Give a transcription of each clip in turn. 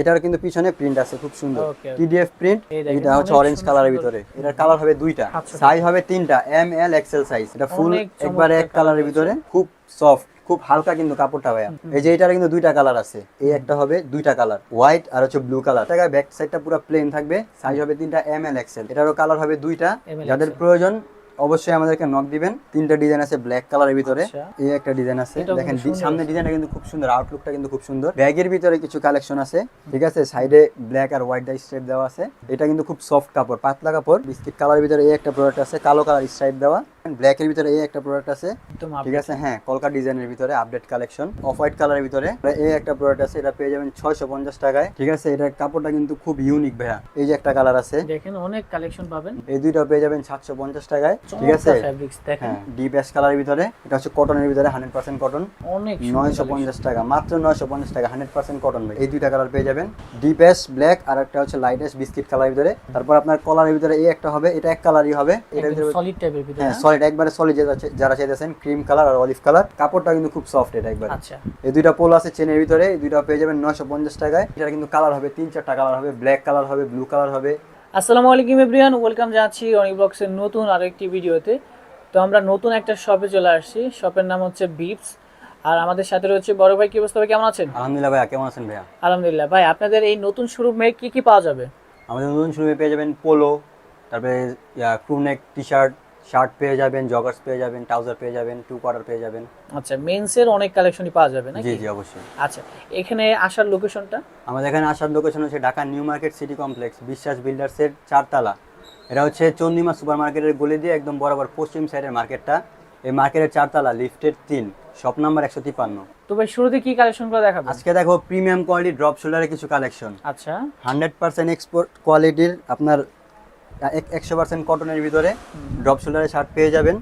এটার কিন্তু পিছনে প্রিন্ট আছে খুব সুন্দর. টিডিএফ প্রিন্ট এটা হচ্ছে অরেঞ্জ কালারের ভিতরে। এটার কালার হবে দুইটা। আচ্ছা। সাইজ হবে তিনটা এম এল এক্সেল সাইজ এটা ফুল একবারে এক কালারের ভিতরে। খুব সফট খুব হালকা কিন্তু কাপড়টা ভাইয়া। এই যে এটার কিন্তু দুইটা কালার আছে। এই একটা হবে দুইটা কালার হোয়াইট আর হচ্ছে ব্লু কালার টাকা ব্যাক সাইডটা পুরো প্লেন থাকবে। সাইজ হবে তিনটা এম এল এক্সেল এটারও কালার হবে দুইটা। যাদের প্রয়োজন অবশ্যই আমাদেরকে নক দিবেন। তিনটা ডিজাইন আছে ব্ল্যাক কালারের ভিতরে। আচ্ছা। এই একটা ডিজাইন আছে। দেখেন সামনে ডিজাইনটা কিন্তু খুব সুন্দর আউটলুকটা কিন্তু খুব সুন্দর। ব্যাগের ভিতরে কিছু কালেকশন আছে ঠিক আছে? সাইডে ব্ল্যাক আর হোয়াইট ডাই স্ট্রাইপ দেওয়া আছে। এটা কিন্তু খুব সফট কাপড় পাতলা কাপড়। বিস্কিট কালারের ভিতরে এই একটা প্রোডাক্ট আছে কালো কালার স্ট্রাইপ দেওয়া। ব্ল্যাকের ভিতরে এই একটা প্রোডাক্ট আছে। ঠিক আছে? হ্যাঁ কলকা ডিজাইনের ভিতরে আপডেট কালেকশন অফ হোয়াইট কালারের ভিতরে। এই একটা প্রোডাক্ট আছে এটা পেয়ে যাবেন ছয়শো পঞ্চাশ টাকায়। ঠিক আছে? এটার কাপড়টা কিন্তু খুব ইউনিক ভাইয়া। এই যে একটা কালার আছে। দেখেন অনেক কালেকশন পাবেন। এই দুইটাও পেয়ে যাবেন সাতশো পঞ্চাশ টাকায়। ঠিক আছে? দেখেন। হ্যাঁ ডিপ অ্যাশ কালারের ভিতরে। এটা হচ্ছে কটনের ভিতরে হান্ড্রেড পার্সেন্ট কটন অনেক সুন্দর নয়শো collection। পঞ্চাশ টাকা মাত্র নয়শো পঞ্চাশ টাকা হান্ড্রেড পার্সেন্ট কটন এই দুইটা কালার পেয়ে যাবেন। ডিপ অ্যাশ ব্ল্যাক আর একটা হচ্ছে লাইট অ্যাশ বিস্কিট কালারের ভিতরে। তারপর আপনার কলারের ভিতরে এই একটা হবে এটা এক কালারই হবে। এটার ভিতরে সলিড টাইপের ভিতরে হ্যাঁ না? সলিড একবারে সলিড যারা চাইতেছেন ক্রিম কালার আর অলিভ কালার কাপড়টা কিন্তু খুব সফট এটা একবার। আচ্ছা। এই দুইটা পোল আছে চেনের ভিতরে এই দুইটা পেয়ে যাবেন নয়শো পঞ্চাশ টাকায়। এটা কিন্তু কালার হবে তিন চারটা কালার হবে ব্ল্যাক কালার হবে ব্লু কালার হবে। আসসালামু আলাইকুম এভরিওয়ান ওয়েলকাম জানাচ্ছি অনিক ব্লগসের নতুন আরেকটি ভিডিওতে। তো আমরা নতুন একটা শপে চলে আসছি। শপের নাম হচ্ছে বিপস আর আমাদের সাথে রয়েছে বড় ভাই কি অবস্থা ভাই? কেমন আছেন? আলহামদুলিল্লাহ ভাইয়া কেমন আছেন ভাইয়া? আলহামদুলিল্লাহ। ভাই আপনাদের এই নতুন শোরুমে কি কি পাওয়া যাবে? আমাদের নতুন শোরুমে পেয়ে যাবেন পোলো তারপরে ক্রুনেক টি শার্ট শার্ট পেয়ে যাবেন জগার্স পেয়ে যাবেন ট্রাউজার পেয়ে যাবেন টু কোয়ার্টার পেয়ে যাবেন। আচ্ছা মেন্সের অনেক কালেকশনই পাওয়া যাবে নাকি? জি জি অবশ্যই। আচ্ছা এখানে আসার লোকেশনটা আমাদের এখানে আসার লোকেশন হচ্ছে Dhaka New Market City Complex Biswas বিল্ডার্সের চারতলা। এটা হচ্ছে চন্দিমা সুপার মার্কেটের গলি দিয়ে একদম বরাবর পশ্চিম সাইডের মার্কেটটা। এই মার্কেটের চারতলা লিফটের তিন শপ নাম্বার একশো তিপ্পান্ন। তো ভাই শুরুতে কি কালেকশনগুলো দেখাবেন? আজকে দেখো প্রিমিয়াম কোয়ালিটি ড্রপ শোল্ডারের কিছু কালেকশন আচ্ছা। হান্ড্রেড পার্সেন্ট এক্সপোর্ট কোয়ালিটির আপনার একশো পার্সেন্ট কটনের ভিতরে ড্রপ শোল্ডারের শার্ট পেয়ে যাবেন।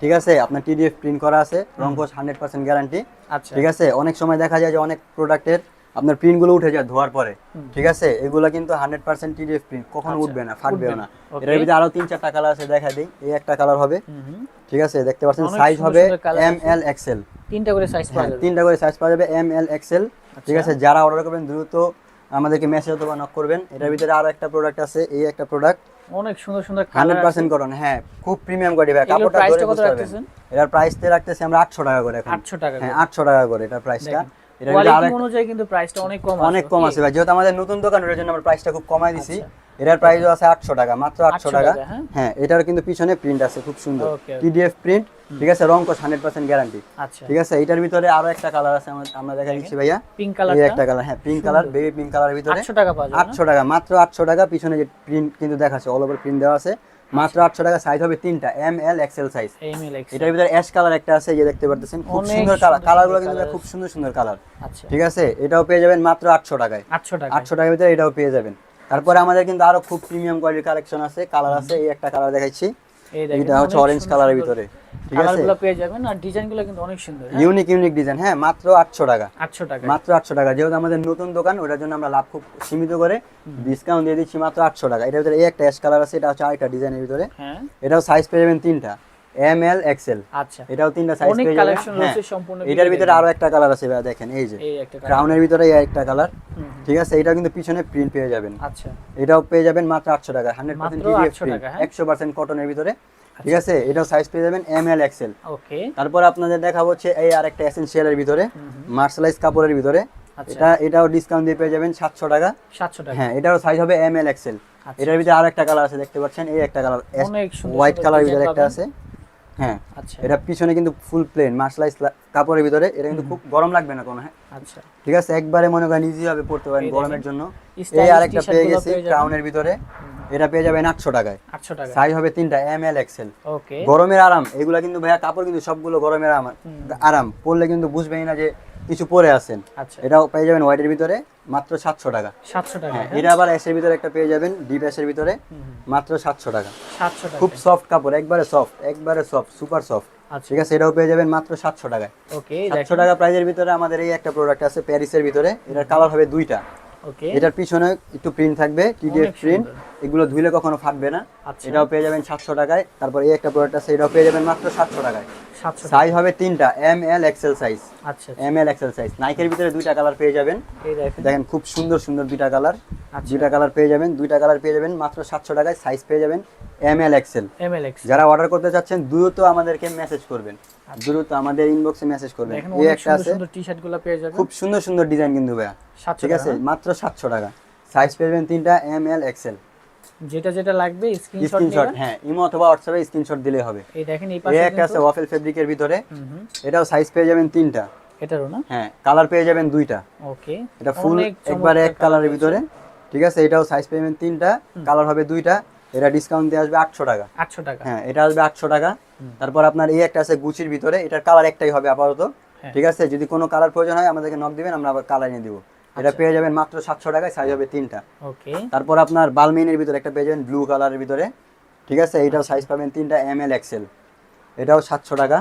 ঠিক আছে? আপনার টিডিএফ প্রিন্ট করা আছে রঙ্কোশ হান্ড্রেড পার্সেন্ট গ্যারান্টি আচ্ছা। ঠিক আছে? অনেক সময় দেখা যায় যে অনেক প্রোডাক্টের আপনার প্রিন্টগুলো উঠে যায় ধোয়ার পরে। ঠিক আছে? এগুলো কিন্তু হান্ড্রেড পার্সেন্ট টিডিএফ প্রিন্ট কখনো আচ্ছা, উঠবে না ফাটবেও না. এটার ভিতরে আরও তিন চারটা কালার আছে দেখা দিই। এই একটা কালার হবে। ঠিক আছে? দেখতে পাচ্ছেন সাইজ হবে এম এল এক্সেল তিনটা করে সাইজ পাওয়া হ্যাঁ যাবে। তিনটা করে সাইজ পাওয়া যাবে এম এল এক্সেল ঠিক। আছে? যারা অর্ডার করবেন দ্রুত আমাদেরকে মেসেজ অথবা নক করবেন। এটার ভিতরে আরও একটা প্রোডাক্ট আছে এই একটা প্রোডাক্ট অনেক সুন্দর সুন্দর হ্যাঁ খুব প্রিমিয়াম কোয়ালিটি ভাই কাপড়টা ধরে কত রাখতেছেন? এটার প্রাইস তে রাখতেছি আমরা আটশো টাকা করে এখন। 800 টাকা হ্যাঁ করে। আটশো টাকা করে এটার প্রাইসটা অনুযায়ী কিন্তু অনেক কম অনেক কম আছে ভাই। যেহেতু আমাদের নতুন দোকান ওটার জন্য আমরা প্রাইসটা খুব কমাই দিছি। আচ্ছা। এটার প্রাইসও আছে আটশো টাকা মাত্র আটশো 800 টাকা। হ্যাঁ? হ্যাঁ এটার কিন্তু পিছনে প্রিন্ট আছে খুব সুন্দর। Okay. প্রিন্ট ঠিক আছে? রংকশ হান্ড্রেড পার্সেন্ট গ্যারান্টি আচ্ছা। ঠিক আছে? এটার ভিতরে আরও একটা কালার আছে আমরা- দেখা দিচ্ছি ভাইয়া। পিঙ্ক এই একটা কালার হ্যাঁ পিঙ্ক কালার বেবি পিঙ্ক কালারের ভিতরে। 800 টাকা পাওয়া? আটশো টাকা মাত্র আটশো টাকা। পিছনে যে প্রিন্ট কিন্তু দেখাচ্ছে অল ওভার প্রিন্ট দেওয়া আছে। মাত্র আটশো টাকা সাইজ হবে তিনটা এম এল এক্সেল সাইজ এটার ভিতরে অ্যাশ কালার একটা আছে যে দেখতে পারতেছেন খুব সুন্দর কালার কালারগুলো কিন্তু খুব সুন্দর সুন্দর কালার আচ্ছা। ঠিক আছে? এটাও পেয়ে যাবেন মাত্র আটশো টাকায়। 800 টাকা আটশো টাকার ভিতরে এটাও পেয়ে যাবেন। তারপরে আমাদের কিন্তু আরও খুব প্রিমিয়াম কোয়ালিটির কালেকশন আছে। কালার আছে এই একটা কালার দেখাচ্ছি এটা হচ্ছে অরেঞ্জ কালারের ভিতরে। কালারগুলো পেয়ে যাবেন আর ডিজাইনগুলো কিন্তু অনেক সুন্দর হ্যাঁ? ইউনিক ইউনিক ডিজাইন হ্যাঁ মাত্র আটশো টাকা। 800 টাকা। মাত্র আটশো টাকা যেহেতু আমাদের নতুন দোকান ওটার জন্য আমরা লাভ খুব সীমিত করে ডিসকাউন্ট দিয়ে দিচ্ছি মাত্র আটশো টাকা। এটার ভিতরে এই একটা অ্যাশ কালার আছে এটা হচ্ছে আরেকটা ডিজাইনের ভিতরে। হ্যাঁ। এটাও সাইজ পেয়ে যাবেন তিনটা এম এল এক্সেল আচ্ছা। এটাও তিনটা সাইজ পেয়ে যাবেন। কালেকশন রয়েছে সম্পূর্ণ এটার ভিতরে আরও একটা কালার আছে দেখেন এই যে। ক্রাউনের ভিতরে এই একটা কালার। ঠিক আছে? এটাও কিন্তু পিছনে প্রিন্ট পেয়ে যাবেন। আচ্ছা। এটাও পেয়ে যাবেন মাত্র আটশো টাকা হান্ড্রেড পার্সেন্ট মাত্র 800 টাকা, হ্যাঁ? একশো পার্সেন্ট কটনের ভিতরে। ঠিক আছে? এটাও সাইজ পেয়ে যাবেন এম এল এক্সেল ওকে। তারপর আপনাদের দেখাবো হচ্ছে এই আরেকটা এসেনশিয়ালের ভিতরে মার্শালাইজ কাপড়ের ভিতরে। আচ্ছা। এটা এটাও ডিসকাউন্ট দিয়ে পেয়ে যাবেন সাতশো টাকা। 700 টাকা। হ্যাঁ এটারও সাইজ হবে এম এল এক্সেল আচ্ছা। এটার ভিতরে আরেকটা কালার আছে দেখতে পাচ্ছেন? এই একটা কালার হোয়াইট কালার ভিতরে একটা আছে। হ্যাঁ আচ্ছা। এটা পিছনে কিন্তু ফুল প্লেন কাপড়ের ভিতরে এটা কিন্তু খুব গরম লাগবে না কোনো হ্যাঁ? আচ্ছা। ঠিক আছে একবারে মনে করেন ইজি ভাবে পড়তে পারেন গরমের জন্য। এই আরেকটা পেয়ে গেছি ক্রাউনের ভিতরে। এটা পেয়ে যাবেন আটশো টাকায়। 800 টাকা সাইজ হবে তিনটা এম এল এক্সেল গরমের আরাম এগুলা কিন্তু ভাইয়া কাপড় কিন্তু সবগুলো গরমের আরাম। আরাম পরলে কিন্তু বুঝবেই না যে কিছু পরে আছেন। আচ্ছা। এটাও পেয়ে যাবেন হোয়াইটের ভিতরে মাত্র সাতশো টাকা। 700 টাকা হ্যাঁ হ্যাঁ? এটা আবার এসের ভিতরে একটা পেয়ে যাবেন ডিপ এসের ভিতরে মাত্র সাতশো টাকা। 700 টাকা। খুব সফট কাপড় একবারে সফট একবারে সফট সুপার সফট ঠিক আছে এটাও পেয়ে যাবেন মাত্র সাতশো টাকায়। ওকে সাতশো টাকা প্রাইজের ভিতরে আমাদের এই একটা প্রোডাক্ট আছে প্যারিসের ভিতরে। এটার কালার হবে দুইটা। ওকে এটার পিছনে একটু প্রিন্ট থাকবে টিডিএফ প্রিন্ট। এগুলো ধুইলে কখনো ফাটবে না। আচ্ছা। এটাও পেয়ে যাবেন সাতশো টাকায়। তারপর এই একটা প্রোডাক্ট আছে এটাও পেয়ে যাবেন মাত্র সাতশো টাকায়। সাইজ হবে তিনটা এম এল এক্সেল সাইজ আচ্ছা এম এল এক্সেল সাইজ নাইকের ভিতরে দুইটা কালার পেয়ে যাবেন। দেখেন। খুব সুন্দর সুন্দর দুইটা কালার আচ্ছা। দুইটা কালার পেয়ে যাবেন দুইটা কালার পেয়ে যাবেন মাত্র সাতশো টাকায়। সাইজ পেয়ে যাবেন এম এল এক্সেল যারা অর্ডার করতে চাচ্ছেন দ্রুত আমাদেরকে মেসেজ করবেন। দ্রুত আমাদের ইনবক্সে মেসেজ করবেন। এই একটা আছে। সুন্দর টি শার্টগুলো পেয়ে যাবেন। খুব সুন্দর সুন্দর ডিজাইন কিন্তু ভাইয়া। ঠিক আছে? মাত্র সাতশো টাকা। সাইজ পেয়ে যাবেন তিনটা এম এল এক্সেল যেটা যেটা লাগবে স্ক্রিনশট স্ক্রিনশট হ্যাঁ ইমো অথবা হোয়াটসঅ্যাপে স্ক্রিনশট দিলে হবে। এই দেখেন এই পাশে একটা আছে ওয়াফেল ফেব্রিকের ভিতরে। এটাও সাইজ পেয়ে যাবেন তিনটা। এটারও না? হ্যাঁ কালার পেয়ে যাবেন দুইটা। ওকে এটা ফুল একবারে এক কালারের ভিতরে। ঠিক আছে এটাও সাইজ পেমেন্ট তিনটা। কালার হবে দুইটা। এটা ডিসকাউন্ট দিয়ে আসবে আটশো টাকা। আটশো টাকা। হ্যাঁ এটা আসবে আটশো টাকা। তারপর আপনার এই একটা আছে গুচির ভিতরে। এটার কালার একটাই হবে আপাতত। হ্যাঁ। ঠিক আছে যদি কোনো কালার প্রয়োজন হয় আমাদেরকে নক দিবেন আমরা আবার কালার এনে দিব। এটা পেয়ে যাবেন মাত্র সাতশো টাকায় সাইজ হবে তিনটা। ওকে। তারপর আপনার বালমিনের ভিতরে একটা পেয়ে যাবেন ব্লু কালারের ভিতরে। ঠিক আছে? এটাও সাইজ পাবেন তিনটা এম এল এক্সেল এটাও সাতশো টাকা।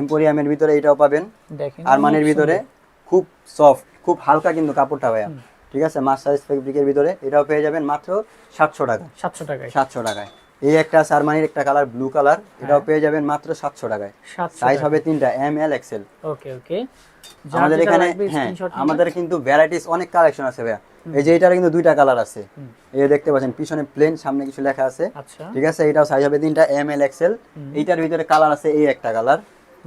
এম্পোরিয়ামের ভিতরে এটাও পাবেন। দেখেন আরমানের অনেক ভিতরে খুব সফট খুব হালকা কিন্তু কাপড়টা ভাইয়া। ঠিক আছে? মাস সাইজ ফেব্রিকের ভিতরে এটাও পেয়ে যাবেন মাত্র সাতশো টাকা সাতশো টাকায়। সাতশো টাকায়। এই একটা আছে আরমানির একটা কালার ব্লু কালার এটাও পেয়ে যাবেন মাত্র সাতশো টাকায়। সাইজ হবে তিনটা এম এল এক্সেল ওকে ওকে আমাদের এখানে হ্যাঁ আমাদের কিন্তু ভ্যারাইটিস অনেক কালেকশন আছে ভাইয়া। এই যে এটার কিন্তু দুইটা কালার আছে। এই দেখতে পাচ্ছেন পিছনে প্লেন সামনে কিছু লেখা আছে। আচ্ছা। ঠিক আছে এটাও সাইজ হবে তিনটা এম এল এক্সেল এইটার ভিতরে কালার আছে এই একটা কালার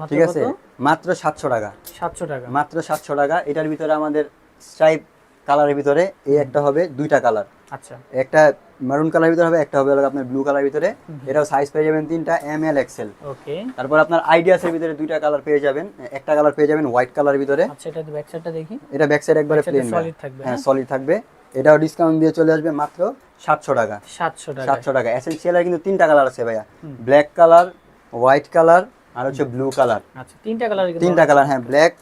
ঠিক আছে মাত্র সাতশো টাকা। সাতশো টাকা। মাত্র সাতশো টাকা। এটার ভিতরে আমাদের স্ট্রাইপ কালারের ভিতরে এই একটা হবে দুইটা কালার আচ্ছা। একটা মেরুন কালার ভিতরে হবে একটা হবে আপনার ব্লু কালার ভিতরে। এটাও সাইজ পেয়ে যাবেন তিনটা এম এল এক্সেল ওকে। তারপর আপনার আইডিয়াসের ভিতরে দুইটা কালার পেয়ে যাবেন একটা কালার পেয়ে যাবেন হোয়াইট কালার ভিতরে। আচ্ছা এটা ব্যাক সাইডটা দেখি। এটা ব্যাক সাইড একবারে প্লেন solid থাকবে, হ্যাঁ সলিড থাকবে। এটাও ডিসকাউন্ট দিয়ে চলে আসবে মাত্র সাতশো টাকা। সাতশো টাকা। সাতশো টাকা। এসেন্সিয়ালের কিন্তু তিনটা কালার আছে ভাইয়া। ব্ল্যাক কালার হোয়াইট কালার আর হচ্ছে ব্লু কালার আচ্ছা তিনটা কালার তিনটা কালার হ্যাঁ ব্ল্যাক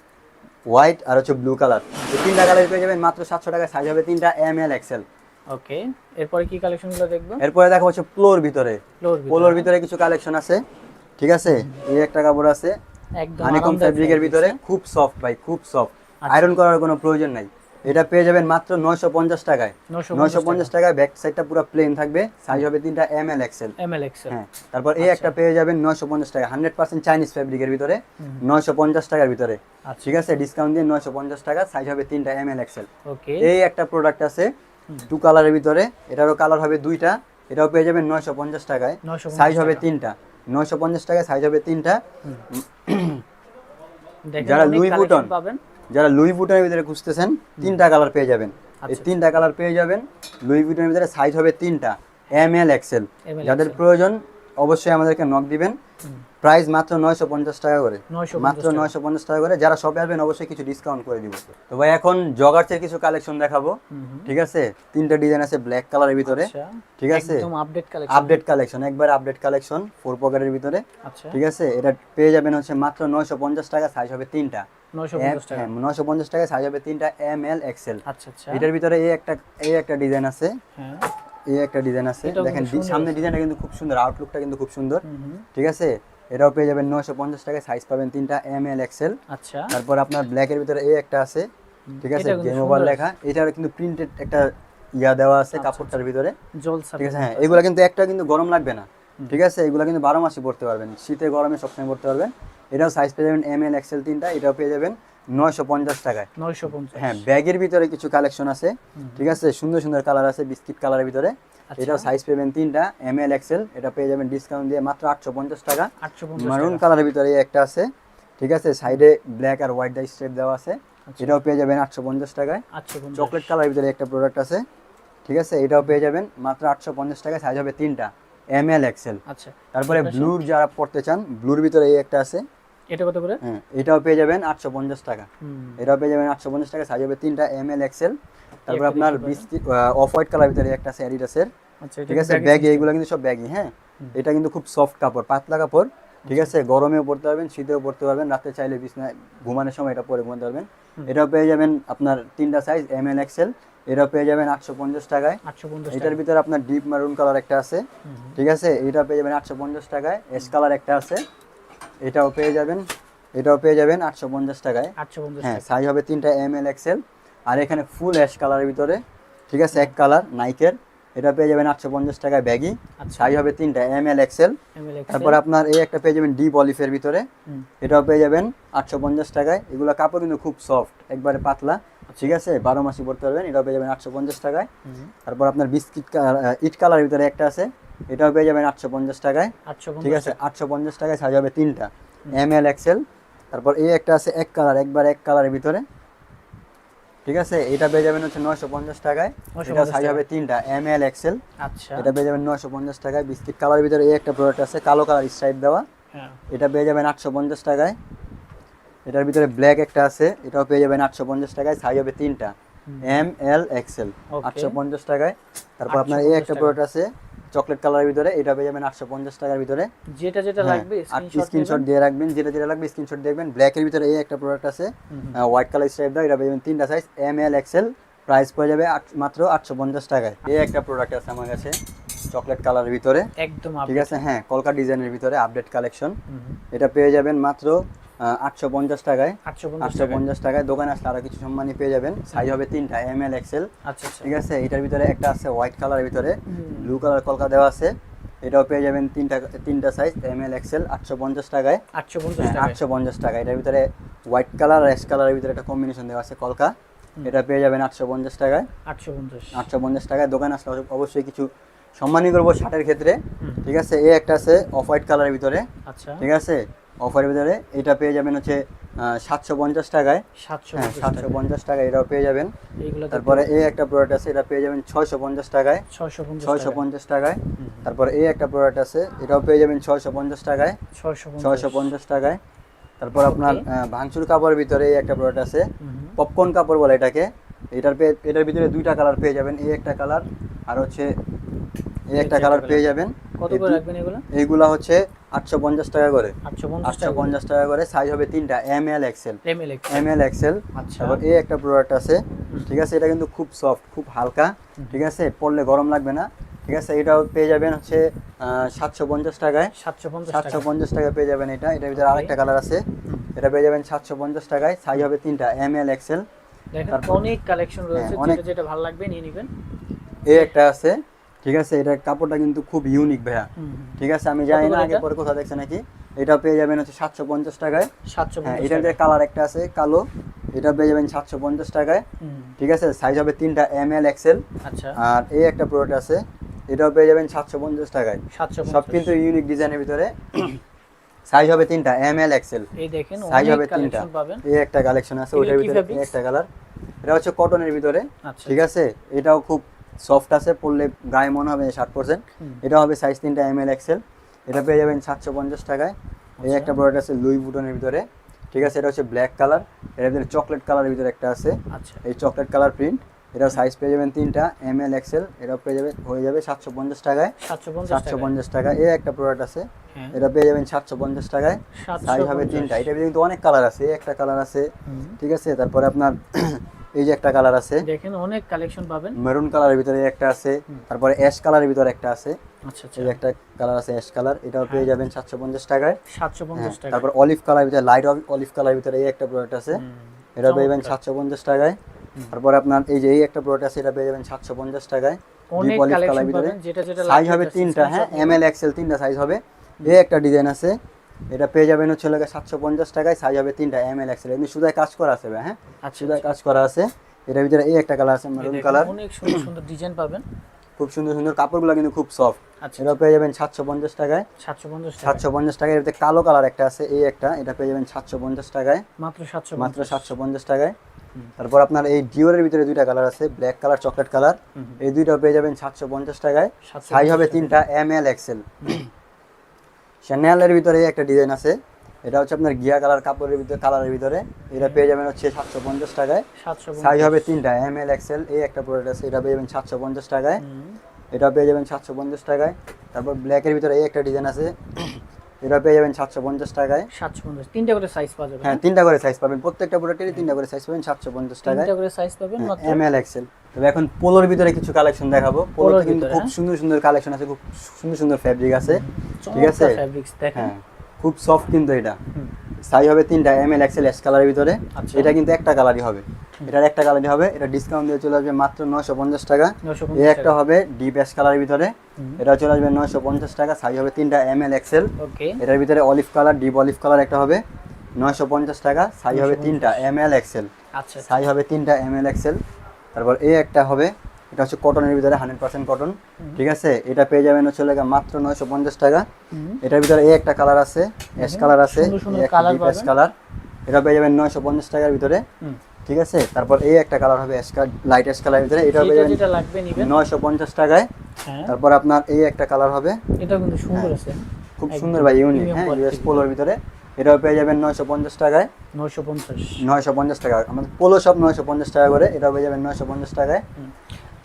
হোয়াইট আর হচ্ছে ব্লু কালার এই তিনটা কালার পেয়ে যাবেন মাত্র সাতশো টাকা। সাইজ হবে তিনটা এম এল এক্সেল ওকে এরপরে কি কালেকশনগুলো দেখব? এরপরে দেখা হচ্ছে প্লোর ভিতরে। ফ্লোর ভিতরে। কিছু কালেকশন আছে ঠিক আছে? এই একটা কাপড় আছে একদম হানিকম আরামদায়ক ফ্যাব্রিকের ভিতরে। খুব সফট ভাই খুব সফট আচ্ছা। আয়রন করার কোনো প্রয়োজন নাই। এটা পেয়ে যাবেন মাত্র নয়শো পঞ্চাশ টাকায়। 950 নয়শো পঞ্চাশ টাকায় ব্যাক সাইডটা পুরো প্লেন থাকবে। সাইজ হবে তিনটা M L XL M L XL হ্যাঁ তারপর এই একটা পেয়ে যাবেন নয়শো পঞ্চাশ টাকা হান্ড্রেড পার্সেন্ট চাইনিজ ফ্যাব্রিকের ভিতরে। নয়শো পঞ্চাশ টাকার ভিতরে। আচ্ছা। ঠিক আছে? ডিসকাউন্ট দিয়ে নয়শো পঞ্চাশ টাকা সাইজ হবে তিনটা এম এল এক্সেল ওকে। এই একটা প্রোডাক্ট আছে টু কালারের ভিতরে এটারও কালার হবে দুইটা এটাও পেয়ে যাবেন নয়শো পঞ্চাশ টাকায়। সাইজ হবে তিনটা। নয়শো পঞ্চাশ টাকায় সাইজ হবে তিনটা। যারা লুই বুটন পাবেন। যারা লুই বুটনের ভিতরে খুঁজতেছেন তিনটা কালার পেয়ে যাবেন। এই আচ্ছা। তিনটা কালার পেয়ে যাবেন লুই বুটনের ভিতরে সাইজ হবে তিনটা এম এল এক্সেল যাদের প্রয়োজন অবশ্যই আমাদেরকে নক দিবেন। প্রাইস মাত্র নয়শো পঞ্চাশ টাকা করে। মাত্র নয়শো পঞ্চাশ টাকা করে। যারা শপে আসবেন অবশ্যই কিছু ডিসকাউন্ট করে দিব। তো ভাই এখন জগার্সের কিছু কালেকশন দেখাবো। ঠিক আছে? তিনটা ডিজাইন আছে ব্ল্যাক কালারের ভিতরে। আচ্ছা। ঠিক আছে? আপডেট কালেকশন আপডেট কালেকশন একবার আপডেট কালেকশন ফোর পকেটের ভিতরে। আচ্ছা। ঠিক আছে? এটা পেয়ে যাবেন হচ্ছে মাত্র নয়শো পঞ্চাশ টাকা সাইজ হবে তিনটা। নয়শো পঞ্চাশ টাকা। সাইজ হবে তিনটা এম এল এক্সেল এটার ভিতরে এই একটা এই একটা ডিজাইন আছে। হ্যাঁ। এই একটা ডিজাইন আছে। দেখেন সামনে ডিজাইনটা কিন্তু খুব সুন্দর আউটলুকটা কিন্তু খুব সুন্দর। ঠিক আছে? এটাও পেয়ে যাবেন নয়শো পঞ্চাশ টাকায় সাইজ পাবেন তিনটা এম এল এক্সেল আচ্ছা। তারপর আপনার ব্ল্যাকের ভিতরে এই একটা আছে ঠিক আছে? গেম ওভার লেখা। এটার কিন্তু প্রিন্টেড একটা ইয়া দেওয়া আছে কাপড়টার ভিতরে। জলসা ঠিক আছে? হ্যাঁ এগুলো কিন্তু একটা কিন্তু গরম লাগবে না। ঠিক আছে? এগুলো কিন্তু বারো মাসে পড়তে পারবেন। শীতে গরমে সবসময় পড়তে পারবেন। এটাও সাইজ পেয়ে যাবেন এম এল এক্সেল তিনটা। এটাও পেয়ে যাবেন নয়শো পঞ্চাশ টাকায়। নয়শো পঞ্চাশ। হ্যাঁ ব্যাগের ভিতরে কিছু কালেকশন আছে। ঠিক আছে? সুন্দর সুন্দর কালার আছে বিস্কিট কালারের ভিতরে। এটাও সাইজ পেবেন তিনটা এম এল এক্সেল এটা পেয়ে যাবেন ডিসকাউন্ট দিয়ে মাত্র আটশো পঞ্চাশ টাকা। মারুন কালারের ভিতরে একটা আছে ঠিক আছে? সাইডে ব্ল্যাক আর হোয়াইট ডাই স্ট্রেপ দেওয়া আছে। আচ্ছা। এটাও পেয়ে যাবেন আটশো পঞ্চাশ টাকায়। চকলেট কালারের ভিতরে একটা প্রোডাক্ট আছে ঠিক আছে? এটাও পেয়ে যাবেন মাত্র আটশো পঞ্চাশ টাকায়। সাইজ হবে তিনটা এম এল এক্সেল আচ্ছা। তারপরে ব্লুর যারা পড়তে চান ব্লুর ভিতরে এই একটা আছে। এটা কত করে? হ্যাঁ এটাও পেয়ে যাবেন আটশো পঞ্চাশ টাকা। হুম। এটাও পেয়ে যাবেন আটশো পঞ্চাশ টাকা সাইজ হবে তিনটা এম এল এক্সেল তারপর আপনার বিস্কিট অফ হোয়াইট কালার ভিতরে একটা আছে অ্যাডিডাসের ঠিক আছে? ব্যাগি এগুলো কিন্তু সব ব্যাগি হ্যাঁ? এটা কিন্তু খুব সফট কাপড় পাতলা কাপড় ঠিক আছে? গরমেও পড়তে পারবেন শীতেও পড়তে পারবেন রাতে চাইলে বিছনায় ঘুমানোর সময় এটা পরে ঘুমাতে পারবেন। এটাও পেয়ে যাবেন আপনার তিনটা সাইজ এম এল এক্সেল এটাও পেয়ে যাবেন আটশো পঞ্চাশ টাকায়। এটার ভিতরে আপনার ডিপ মারুন কালার একটা আছে ঠিক আছে? এটা পেয়ে যাবেন আটশো পঞ্চাশ টাকায়। এস কালার একটা আছে এটাও পেয়ে যাবেন এটাও পেয়ে যাবেন আটশো পঞ্চাশ টাকায়। হ্যাঁ সাইজ হবে তিনটা এম এল এক্সেল আর এখানে ফুল অ্যাশ কালারের ভিতরে ঠিক আছে? এক কালার নাইকের এটা পেয়ে যাবেন আটশো পঞ্চাশ টাকায় ব্যাগি আচ্ছা। সাইজ হবে তিনটা এম এল এক্সেল তারপর আপনার এই একটা পেয়ে যাবেন ডিপ অলিফের ভিতরে। এটাও পেয়ে যাবেন আটশো পঞ্চাশ টাকায়। এগুলো কাপড় কিন্তু খুব সফট একবারে পাতলা। ঠিক আছে? বারো মাসি পড়তে পারবেন এটাও পেয়ে যাবেন আটশো পঞ্চাশ টাকায়। তারপর আপনার বিস্কিট ইট কালারের ভিতরে একটা আছে এটাও পেয়ে যাবেন আটশো পঞ্চাশ টাকায়। আটশো ঠিক আছে? আটশো পঞ্চাশ টাকায় সাইজ হবে তিনটা। এম এল এক্সেল তারপর এই একটা আছে এক কালার একবার এক কালারের ভিতরে। ঠিক আছে? এটা পেয়ে যাবেন হচ্ছে নয়শো পঞ্চাশ টাকায়। এটা সাইজ হবে তিনটা এম এল এক্সেল আচ্ছা। এটা পেয়ে যাবেন নয়শো পঞ্চাশ টাকায়। বিস্কিট কালারের ভিতরে এই একটা প্রোডাক্ট আছে কালো কালার স্ট্রাইপ দেওয়া। হ্যাঁ। এটা পেয়ে যাবেন আটশো পঞ্চাশ টাকায়। এটার ভিতরে ব্ল্যাক একটা আছে এটাও পেয়ে যাবেন আটশো পঞ্চাশ টাকায়। সাইজ হবে তিনটা এম এল এক্সেল. আটশো পঞ্চাশ টাকায়। তারপর আপনার এই একটা। প্রোডাক্ট আছে চকলেট কালারের ভিতরে এটা পেয়ে যাবেন আটশো পঞ্চাশ টাকার ভিতরে। যেটা যেটা হ্যাঁ, লাগবে আর স্ক্রিনশট দিয়ে রাখবেন যেটা যেটা লাগবে স্ক্রিনশট দেখবেন ব্ল্যাকের ভিতরে এই একটা প্রোডাক্ট আছে হোয়াইট কালার স্ট্রাইপ দাও এটা পেয়ে যাবেন তিনটা size M L XL price পড়ে যাবে মাত্র আটশো পঞ্চাশ টাকায়। এই একটা প্রোডাক্ট আছে আমার কাছে চকলেট কালারের ভিতরে। একদম ঠিক আছে? হ্যাঁ কলকা ডিজাইনের ভিতরে আপডেট কালেকশন এটা পেয়ে যাবেন মাত্র আটশো পঞ্চাশ টাকায়। আটশো পঞ্চাশ টাকায় দোকানে আসলে আরও কিছু সম্মানই পেয়ে যাবেন। সাইজ হবে তিনটা এম এল এক্সেল ঠিক আছে? এটার ভিতরে একটা আছে হোয়াইট কালারের ভিতরে। ব্লু কালার কলকা দেওয়া আছে। এটাও পেয়ে যাবেন তিনটা তিনটা সাইজ এম এল এক্সেল আটশো পঞ্চাশ টাকায়। আটশো পঞ্চাশ টাকা আটশো পঞ্চাশ টাকা এটার ভিতরে হোয়াইট কালার আর অ্যাশ কালারের ভিতরে একটা কম্বিনেশন দেওয়া আছে কলকা। এটা পেয়ে যাবেন আটশো পঞ্চাশ টাকায়। আটশো পঞ্চাশ। আটশো পঞ্চাশ টাকায় দোকানে আসলে অবশ্যই কিছু সম্মানই করব শার্টের ক্ষেত্রে। ঠিক আছে? এই একটা আছে অফ হোয়াইট কালারের ভিতরে। আচ্ছা। ঠিক আছে? অফারের ভিতরে এটা পেয়ে যাবেন হচ্ছে সাতশো পঞ্চাশ টাকায়। সাতশো হ্যাঁ পঞ্চাশ সাতশো পঞ্চাশ টাকা এটাও পেয়ে যাবেন। তারপরে এই একটা প্রোডাক্ট আছে এটা পেয়ে যাবেন ছয়শো পঞ্চাশ টাকায়। ছয়শো পঞ্চাশ টাকায়। তারপরে এই একটা প্রোডাক্ট আছে এটাও পেয়ে যাবেন ছয়শো পঞ্চাশ টাকায়। ছয়শো পঞ্চাশ। টাকায়। তারপর আপনার. ভাঙচুর কাপড়ের ভিতরে এই একটা প্রোডাক্ট আছে পপকর্ন কাপড় বলে এটাকে। এটার পেয়ে এটার ভিতরে দুইটা কালার পেয়ে যাবেন এই একটা কালার আর হচ্ছে এই একটা একটা কালার পেয়ে যাবেন। কত করে রাখবেন এগুলো? এইগুলা হচ্ছে আটশো পঞ্চাশ টাকা করে। আটশো পঞ্চাশ টাকা করে। সাইজ হবে তিনটা M L XL M L XL আচ্ছা। তারপর এই একটা প্রোডাক্ট আছে ঠিক আছে? এটা কিন্তু খুব সফট খুব হালকা ঠিক আছে? পরলে গরম লাগবে না ঠিক আছে? এটাও পেয়ে যাবেন হচ্ছে সাতশো পঞ্চাশ টাকায়। সাতশো পঞ্চাশ টাকা। টাকায় পেয়ে যাবেন এটা। এটার ভিতরে আরেকটা কালার আছে। এটা পেয়ে যাবেন সাতশো পঞ্চাশ টাকায়। সাইজ হবে তিনটা এম এল এক্সেল অনেক কালেকশন রয়েছে। হ্যাঁ, যেটা ভালো লাগবে নিয়ে নেবেন। এই একটা আছে। ঠিক আছে? এটার কাপড়টা কিন্তু খুব ইউনিক ভাইয়া। ঠিক আছে? আমি জানি না আগে পরে কোথাও দেখছে নাকি? এটা পেয়ে যাবেন হচ্ছে সাতশো পঞ্চাশ টাকায়। সাতশো হ্যাঁ এটার যে কালার একটা আছে কালো এটা পেয়ে যাবেন সাতশো পঞ্চাশ টাকায়। ঠিক আছে? সাইজ হবে তিনটা এম এল এক্সেল আচ্ছা। আর এই একটা প্রোডাক্ট আছে এটাও পেয়ে যাবেন সাতশো পঞ্চাশ টাকায়। সব কিন্তু ইউনিক ডিজাইনের ভিতরে। সাইজ হবে তিনটা এম এল এক্সেল এই দেখেন সাইজ হবে তিনটা। এই একটা কালেকশন আছে ওইটার ভিতরে একটা কালার এটা হচ্ছে কটনের ভিতরে। আচ্ছা। ঠিক আছে? এটাও খুব সফট আছে পড়লে গায়ে মনে হবে ষাট পার্সেন্ট এটা হবে সাইজ তিনটা এম এল এক্সেল এটা পেয়ে যাবেন সাতশো পঞ্চাশ টাকায়। এই আচ্ছা। একটা প্রোডাক্ট আছে লুই বুটনের ভিতরে। ঠিক আছে এটা হচ্ছে ব্ল্যাক কালারের ভিতরে চকলেট কালারের ভিতরে একটা আছে। আচ্ছা। এই চকলেট কালার প্রিন্ট এটা সাইজ পেয়ে যাবেন তিনটা এম এল এক্সেল এটা পেয়ে যাবে হয়ে যাবে সাতশো পঞ্চাশ টাকায়। সাতশো পঞ্চাশ টাকা এই একটা প্রোডাক্ট আছে। হ্যাঁ। এটা পেয়ে যাবেন সাতশো পঞ্চাশ টাকায়। সাইজ হবে তিনটা। এটা কিন্তু অনেক কালার আছে। একটা কালার আছে। ঠিক আছে তারপরে আপনার এই যে একটা কালার আছে। দেখেন অনেক কালেকশন পাবেন। মেরুন কালারের ভিতরে একটা আছে তারপরে অ্যাশ কালারের ভিতরে একটা আছে। আচ্ছা আচ্ছা। এই একটা কালার আছে অ্যাশ কালার এটাও পেয়ে যাবেন সাতশো পঞ্চাশ টাকায়। সাতশো হ্যাঁ, পঞ্চাশ টাকা তারপর অলিভ কালার ভিতরে লাইট অলিভ কালার ভিতরে এই একটা প্রোডাক্ট আছে। এটা পেয়ে যাবেন চমৎকার। সাতশো পঞ্চাশ টাকায়। তারপর আপনার এই যে এই একটা প্রোডাক্ট আছে এটা পেয়ে যাবেন সাতশো পঞ্চাশ টাকায়। অনেক কালেকশন পাবেন যেটা যেটা সাইজ হবে তিনটা হ্যাঁ এম এল এক্সেল তিনটা সাইজ হবে। এই একটা ডিজাইন আছে। এটা পেয়ে যাবেন হচ্ছে লাগে সাতশো পঞ্চাশ টাকায় সাইজ হবে তিনটা এম এল এক্সেল এমনি সুদায় কাজ করা আছে হ্যাঁ? আচ্ছা সুদায় কাজ করা আছে। এটার ভিতরে এই একটা কালার আছে মেরুন কালার অনেক সুন্দর সুন্দর ডিজাইন পাবেন। খুব সুন্দর সুন্দর কাপড়গুলো কিন্তু খুব সফট আচ্ছা এটা পেয়ে যাবেন সাতশো পঞ্চাশ টাকায়। সাতশো পঞ্চাশ সাতশো পঞ্চাশ টাকায় এটাতে কালো কালার একটা আছে এই একটা। এটা পেয়ে যাবেন সাতশো পঞ্চাশ টাকায়। মাত্র সাতশো মাত্র সাতশো পঞ্চাশ টাকায়। তারপর আপনার এই ডিওরের ভিতরে দুইটা কালার আছে ব্ল্যাক কালার চকলেট কালার এই দুইটাও পেয়ে যাবেন সাতশো পঞ্চাশ টাকায়। সাইজ হবে তিনটা এম এল এক্সেল শ্যানেলের ভিতরে একটা ডিজাইন আছে। এটা হচ্ছে আপনার গিয়া কালার কাপড়ের ভিতরে কালারের ভিতরে। এটা পেয়ে যাবেন হচ্ছে সাতশো পঞ্চাশ টাকায়। সাইজ হবে তিনটা এম এল এক্সেল এই একটা প্রোডাক্ট আছে। এটা পেয়ে যাবেন সাতশো পঞ্চাশ টাকায়। এটা পেয়ে যাবেন সাতশো পঞ্চাশ টাকায়। তারপর ব্ল্যাকের ভিতরে এই একটা ডিজাইন আছে। এটা পেয়ে যাবেন সাতশো পঞ্চাশ টাকায়। সাতশো পঞ্চাশ তিনটা করে সাইজ যাবে হ্যাঁ তিনটা করে সাইজ পাবেন প্রত্যেকটা প্রোডাক্টেরই তিনটা করে সাইজ পাবেন সাতশো পঞ্চাশ টাকায়। তিনটা করে সাইজ পাবেন এম এল এক্সেল তবে এখন পোলোর ভিতরে কিছু কালেকশন দেখাবো। পোলোর কিন্তু খুব হ্যাঁ? সুন্দর সুন্দর কালেকশন আছে খুব সুন্দর সুন্দর ফ্যাব্রিক আছে ঠিক আছে? হ্যাঁ খুব সফট কিন্তু এটা। সাইজ হবে তিনটা এম এল এক্সেল এস কালারের ভিতরে। আচ্ছা। এটা কিন্তু একটা কালারই হবে। এটার একটা কালারই হবে এটা ডিসকাউন্ট দিয়ে চলে আসবে মাত্র নয়শো পঞ্চাশ টাকা। নশো এই একটা হবে ডিপ অ্যাশ কালারের ভিতরে এটা চলে আসবে নয়শো পঞ্চাশ টাকা সাইজ হবে তিনটা এম এল এক্সেল ওকে। এটার ভিতরে olive colour deep olive colour একটা হবে নয়শো পঞ্চাশ টাকা সাইজ হবে তিনটা এম এল এক্সেল আচ্ছা সাইজ হবে তিনটা এম এল এক্সেল তারপর এই একটা হবে এটা হচ্ছে কটনের ভিতরে হান্ড্রেড পার্সেন্ট কটন ঠিক আছে? এটা পেয়ে যাবেন হচ্ছে লেগা মাত্র নয়শো পঞ্চাশ টাকা। এটার ভিতরে এই একটা কালার আছে অ্যাশ কালার আছে। কালার এটা পেয়ে যাবেন নয়শো পঞ্চাশ টাকার ভিতরে। ঠিক আছে? তারপর এই একটা কালার হবে লাইট অ্যাশ কালারের ভিতরে। এটা নিবেন। নয়শো পঞ্চাশ টাকায়। হ্যাঁ। তারপর আপনার এই একটা কালার হবে। এটা কিন্তু সুন্দর আছে। খুব সুন্দর ভাই ইউনিক হ্যাঁ ইউএস পোলোর ভিতরে। এটাও পেয়ে যাবেন নয়শো পঞ্চাশ টাকায়। নয়শো পঞ্চাশ। নয়শো পঞ্চাশ টাকা। আমাদের পোলো সব নয়শো পঞ্চাশ টাকা করে। এটাও পেয়ে যাবেন নয়শো পঞ্চাশ টাকায়।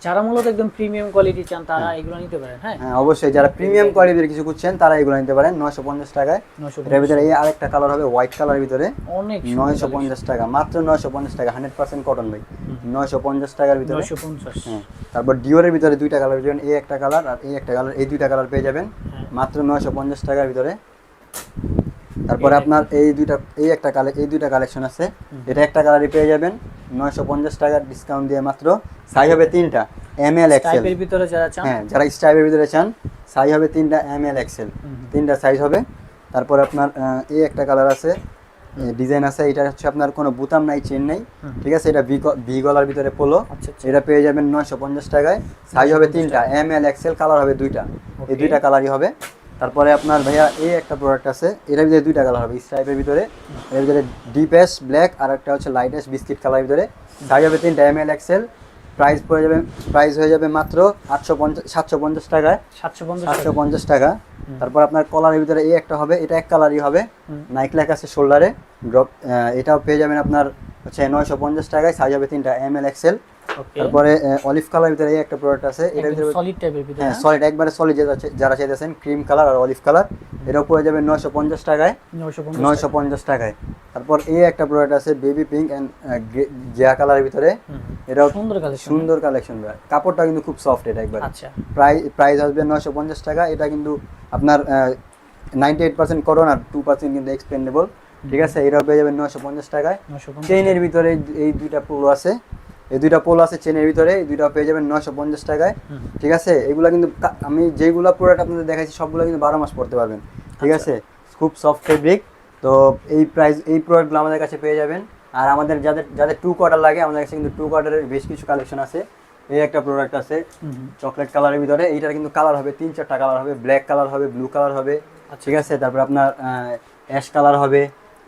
যারা মূলত একদম প্রিমিয়াম কোয়ালিটি চান তারা এগুলো নিতে পারেন হ্যাঁ? হ্যাঁ অবশ্যই যারা প্রিমিয়াম কোয়ালিটির কিছু খুঁজছেন তারা এগুলো নিতে পারেন নয়শো পঞ্চাশ টাকায়। নয়শো এটার ভিতরে এই আরেকটা কালার হবে হোয়াইট কালারের ভিতরে। অনেক নয়শো পঞ্চাশ টাকা মাত্র নয়শো পঞ্চাশ টাকা হান্ড্রেড পার্সেন্ট কটন ভাই। নয়শো পঞ্চাশ টাকার ভিতরে। নয়শো পঞ্চাশ। হ্যাঁ তারপর ডিওরের ভিতরে দুইটা কালার পেয়ে এই একটা কালার আর এই একটা কালার এই দুইটা কালার পেয়ে যাবেন হ্যাঁ। মাত্র নয়শো পঞ্চাশ টাকার ভিতরে। তারপরে আপনার এই দুইটা এই একটা কালে এই দুইটা কালেকশন আছে। এটা একটা কালারই পেয়ে যাবেন। নয়শো পঞ্চাশ টাকার ডিসকাউন্ট দিয়ে মাত্র সাইজ হবে তিনটা এম এল এক্সেল ভিতরে যারা চান। হ্যাঁ যারা স্টাইপের ভিতরে চান সাইজ হবে তিনটা এম এল এক্সেল তিনটা সাইজ হবে। তারপর আপনার এই একটা কালার আছে ডিজাইন আছে এটা হচ্ছে আপনার কোনো বুতাম নাই চেন নাই। ঠিক আছে এটা ভি গলার ভিতরে পোলো আচ্ছা আচ্ছা। এটা পেয়ে যাবেন নয়শো পঞ্চাশ টাকায়। সাইজ হবে তিনটা এম এল এক্সেল কালার হবে দুইটা। এই দুইটা কালারই হবে। তারপরে আপনার ভাইয়া এই একটা প্রোডাক্ট আছে এটার ভিতরে দুইটা কালার হবে স্ট্রাইপের ভিতরে এর ভিতরে ডিপ এস ব্ল্যাক আর একটা হচ্ছে লাইট এস বিস্কিট কালারের ভিতরে। সাইজ হবে তিনটা এম এল এক্সেল প্রাইস পড়ে যাবে প্রাইস হয়ে যাবে মাত্র আটশো পঞ্চাশ সাতশো পঞ্চাশ টাকায় সাতশো পঞ্চাশ সাতশো পঞ্চাশ টাকা। তারপর আপনার কলারের ভিতরে এই একটা হবে এটা এক কালারই হবে। নাইক লেখা আছে শোল্ডারে ড্রপ এটাও পেয়ে যাবেন আপনার হচ্ছে নয়শো পঞ্চাশ টাকায় সাইজ হবে তিনটা এম এল এক্সেল তারপরে অলিভ কালার ভিতরে এই একটা প্রোডাক্ট আছে এটার ভিতরে সলিড টাইপের ভিতরে হ্যাঁ? সলিড একবারে সলিড যারা চাইতেছেন ক্রিম কালার আর অলিভ কালার এটাও পড়ে যাবে নয়শো পঞ্চাশ টাকায় নয়শো পঞ্চাশ নয়শো পঞ্চাশ টাকায়। তারপর এই একটা প্রোডাক্ট আছে বেবি পিঙ্ক অ্যান্ড জিয়া কালারের ভিতরে। এটাও সুন্দর কালেকশন সুন্দর কালেকশন ভাই। কাপড়টা কিন্তু খুব সফট এটা একবার। আচ্ছা। প্রাইস প্রাইস আসবে নয়শো পঞ্চাশ টাকা এটা কিন্তু আপনার নাইনটি এইট পার্সেন্ট করোন আর টু পার্সেন্ট কিন্তু এক্সপেন্ডেবল ঠিক আছে? এটাও পেয়ে যাবেন নয়শো পঞ্চাশ টাকায়। নয়শো পঞ্চাশ চেইনের ভিতরে এই- দুইটা পোলো আছে। এই দুইটা পোলো আছে চেনের ভিতরে এই দুইটা পেয়ে যাবেন নয়শো পঞ্চাশ টাকায়। ঠিক আছে? এগুলো কিন্তু আমি যেগুলো প্রোডাক্ট আপনাদের দেখাইছি সবগুলো কিন্তু বারো মাস পড়তে পারবেন। ঠিক আছে? খুব সফট ফেব্রিক তো এই প্রাইস এই প্রোডাক্টগুলো আমাদের কাছে পেয়ে যাবেন। আর আমাদের যাদের যাদের টু কোয়ার্টার লাগে আমাদের কাছে কিন্তু টু কোয়ার্টারের বেশ কিছু কালেকশন আছে। এই একটা প্রোডাক্ট আছে চকলেট কালারের ভিতরে। এইটার কিন্তু কালার হবে তিন চারটা কালার হবে ব্ল্যাক কালার হবে ব্লু কালার হবে। ঠিক আছে? তারপর আপনার অ্যাশ কালার হবে।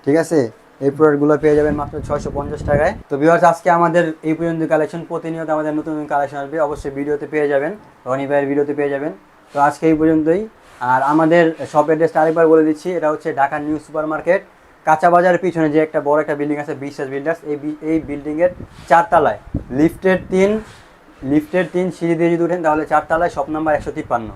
ঠিক আছে? এই প্রোডাক্টগুলো পেয়ে যাবেন মাত্র ছয়শো পঞ্চাশ টাকায়। তো ভিউয়ার্স আজকে আমাদের এই পর্যন্ত কালেকশন প্রতিনিয়ত আমাদের নতুন নতুন কালেকশন আসবে, অবশ্যই ভিডিওতে পেয়ে যাবেন, রনি ভাইয়ের ভিডিওতে পেয়ে যাবেন। তো আজকে এই পর্যন্তই। আর আমাদের শপ অ্যাড্রেসটা আরেকবার বলে দিচ্ছি, এটা হচ্ছে ঢাকা নিউ সুপার মার্কেট কাঁচা বাজারের পিছনে যে একটা বড় একটা বিল্ডিং আছে, বিশ্বাস বিল্ডার্স এই এই বিল্ডিংয়ের চারতলায়। লিফটের তিন লিফটের তিন সিঁড়ি দিয়ে যদি উঠেন, তাহলে চারতলায় শপ নাম্বার একশো তিপ্পান্ন।